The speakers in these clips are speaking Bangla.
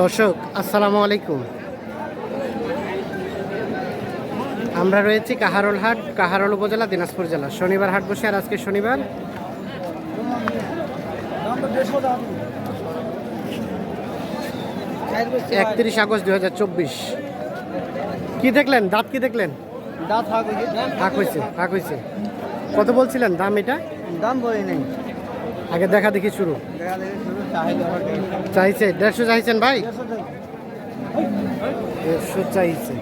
দর্শক আসসালামু আলাইকুম। আমরা রয়েছি কাহারোল হাট কাহারোল উপজেলা দিনাজপুর জেলা। শনিবার হাট বসে আর আজকে শনিবার একত্রিশ আগস্ট দুই হাজার চব্বিশ। কি দেখলেন? দাঁত কি দেখলেন? দাঁত হাঁক হাক হয়েছে হাক হয়েছে কত বলছিলেন? দাম এটা? দাম বলি নেই। আগে দেখা দেখি শুরু। চাইছে? দেড়শো চাইছেন ভাই? দেড়শো চাইছে।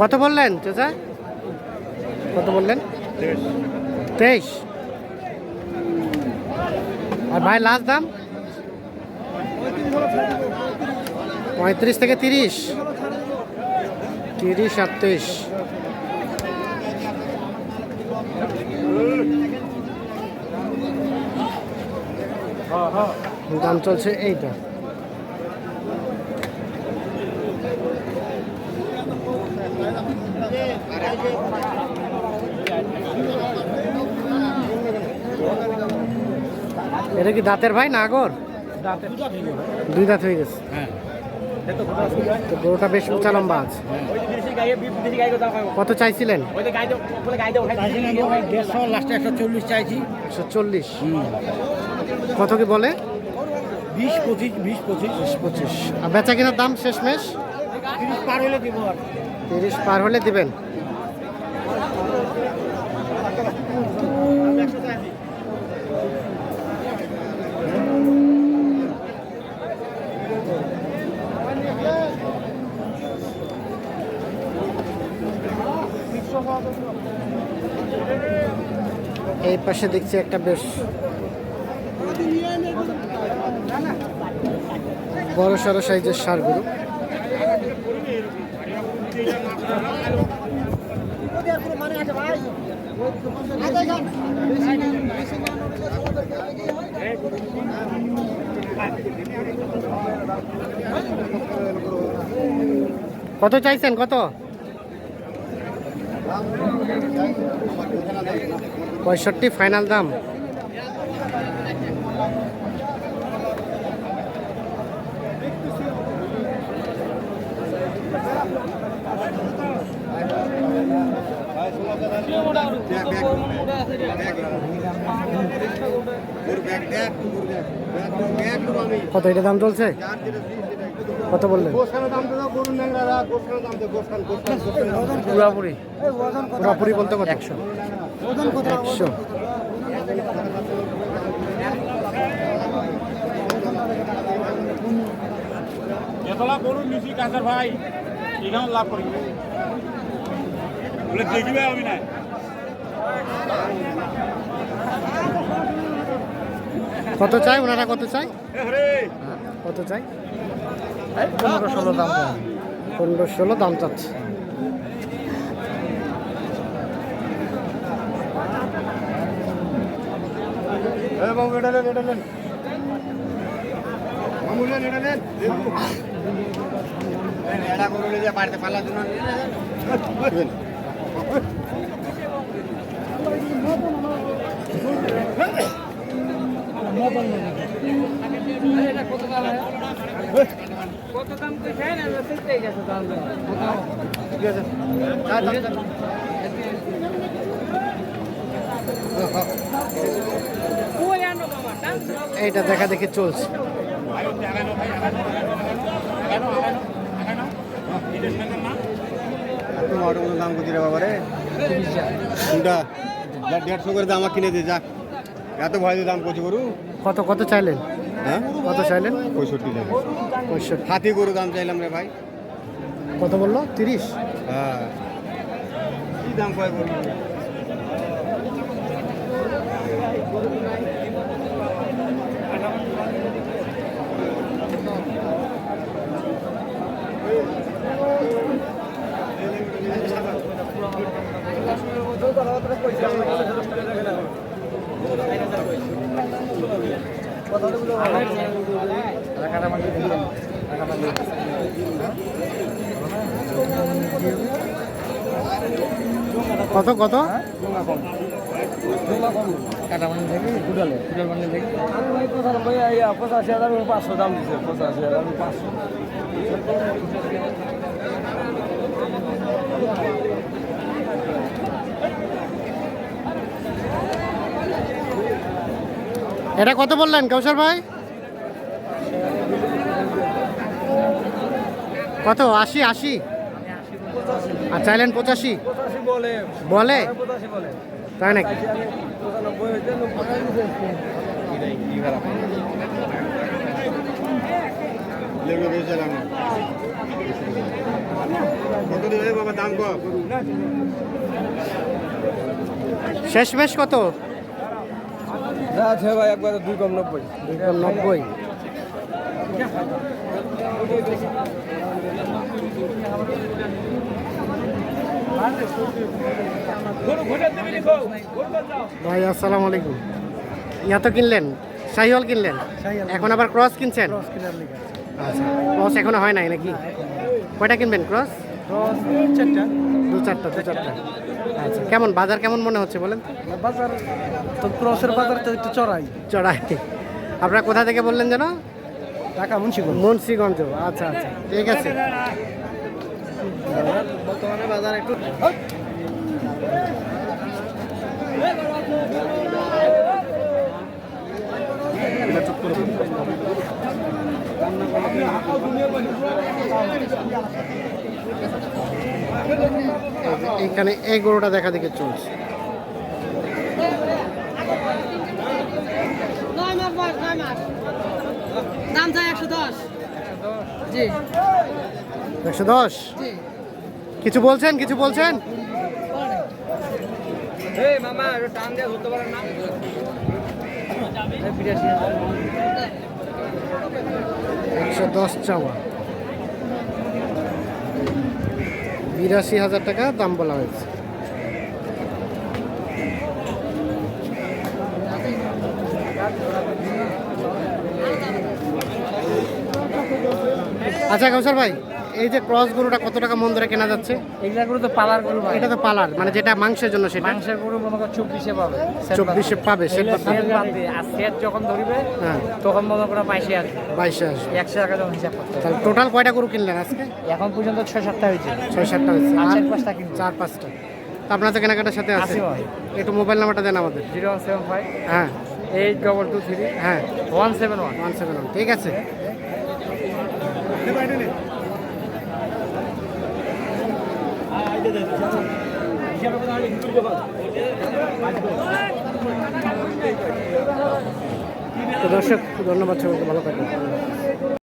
কত বললেন চাচা? কত বললেন? তেইশ। আর ভাই লাস্ট দাম? পঁয়ত্রিশ থেকে তিরিশ। তিরিশ আর তেইশ। দাম চলছে এইটা। এটা কি দাঁতের ভাই না আগর? দুই দাঁত হয়ে গেছে। তো গরুটা বেশ উঁচা লম্বা আছে। কত চাইছিলেন? একশো চল্লিশ চাইছি। একশো চল্লিশ। কত কি বলে? বিশ পঁচিশ বিশ পঁচিশ। বিশ পঁচিশ। আর বেচা কেনার দাম শেষমেশ? তিরিশ পার হলে দিব তিরিশ পার হলে দিবেন। এই পাশে দেখছি একটা বেশ বড় সড়ো সাইজের সার গরু। কত চাইছেন? কত? পঁয়ষট্টি ফাইনাল দাম। কত এটা দাম চলছে? কত বললেন? পুরাপুরি। পুরাপুরি বলতে কত? একশো। একশো। এতলা করুন নিশি কাঁচার ভাই এখানে লাভ করি। বলে দেখবে আমি না কত চাই? ওনারা কত চাই? রে কত চাই? পনেরো ষোলো দাম পনেরো ষোলো দাম চাচ্ছে। এ বাবু এটা নেন এটা নেন মামু নেন এটা নেন এটা করে যে বাড়িতে পাল্লা দিন ঠিক আছে যা, যা, যা। এইটা দেখা দেখি চলছে। দাম রে বাবা রে? দেড়শো করে দাম কিনে দে যা। এত ভয় দিয়ে দাম করছি গরু কত কত চাইলেন? হ্যাঁ? কত চাইলেন? পঁয়ষট্টি টাকা পঁয়ষট্টি হাতি গরু দাম চাইলাম রে ভাই। কত বলল? তিরিশ? হ্যাঁ। কি দাম কয় গরু কত কত? পঁচাশি হাজার পাঁচশো দাম দিচ্ছে পঁচাশি হাজার পাঁচশো এটা কত বললেন কৌশল ভাই? কত? আশি আশি? আর চাইলেন পঁচাশি? বলে। বলে? পঁচাশি বলে। তাই নাকি? কম। শেষ মেশ কত? আছে ভাই একবারে দুই কম নব্বই। নব্বই। ভাই আসসালামু আলাইকুম। ইয়া তো কিনলেন? শাহিওয়াল কিনলেন? এখন আবার ক্রস কিনছেন? আচ্ছা ক্রস এখনও হয় নাই নাকি? কয়টা কিনবেন ক্রস? দু চারটা দু চারটা। আচ্ছা কেমন বাজার কেমন মনে হচ্ছে বলেন বাজার তো ক্রসের বাজার তো একটু চড়াই। চড়াই। আপনারা কোথা থেকে বললেন যেন? টাকা মুন্সিগঞ্জ? মুন্সিগঞ্জ আচ্ছা আচ্ছা। ঠিক আছে। বর্তমানে বাজার একটু এখানে এই গরুটা দেখা দেখে চলছে। নয় মাস নয় মাস। দাম চাই একশো দশ। জি। একশো দশ? কিছু বলছেন? কিছু বলছেন? একশো দশ চাওয়া। বিরাশি হাজার টাকা দাম বলা হয়েছে। আচ্ছা কৌশল ভাই এই যে ক্রস গরুটা কত টাকা মন ধরে কেনা যাচ্ছে? এগুলা গরু তো পালার গরু ভাই। এটা তো পালার মানে যেটা মাংসের জন্য সেটা? মাংসের গরু মনে করো চব্বিশে পাবে চব্বিশে পাবে সেটা আর সেট যখন ধরিবে হ্যাঁ। তখন মনে করো বাইশে আসবে। বাইশে আসবে। একশো টাকা যখন হিসাব করতে তাহলে টোটাল কয়টা গরু কিনলেন আজকে? এখন পর্যন্ত ছয় সাতটা হয়েছে। ছয় সাতটা হয়েছে। চার পাঁচটা কিনবো। চার পাঁচটা। তা আপনার তো কেনাকাটার সাথে আছে। আছে একটু মোবাইল নাম্বারটা দেন আমাদের। জিরো ওয়ান সেভেন ফাইভ হ্যাঁ। এইট ডবল টু থ্রি হ্যাঁ। One seven one. One seven one. ঠিক আছে। দর্শক ধন্যবাদ সবাইকে ভালো থাকবেন।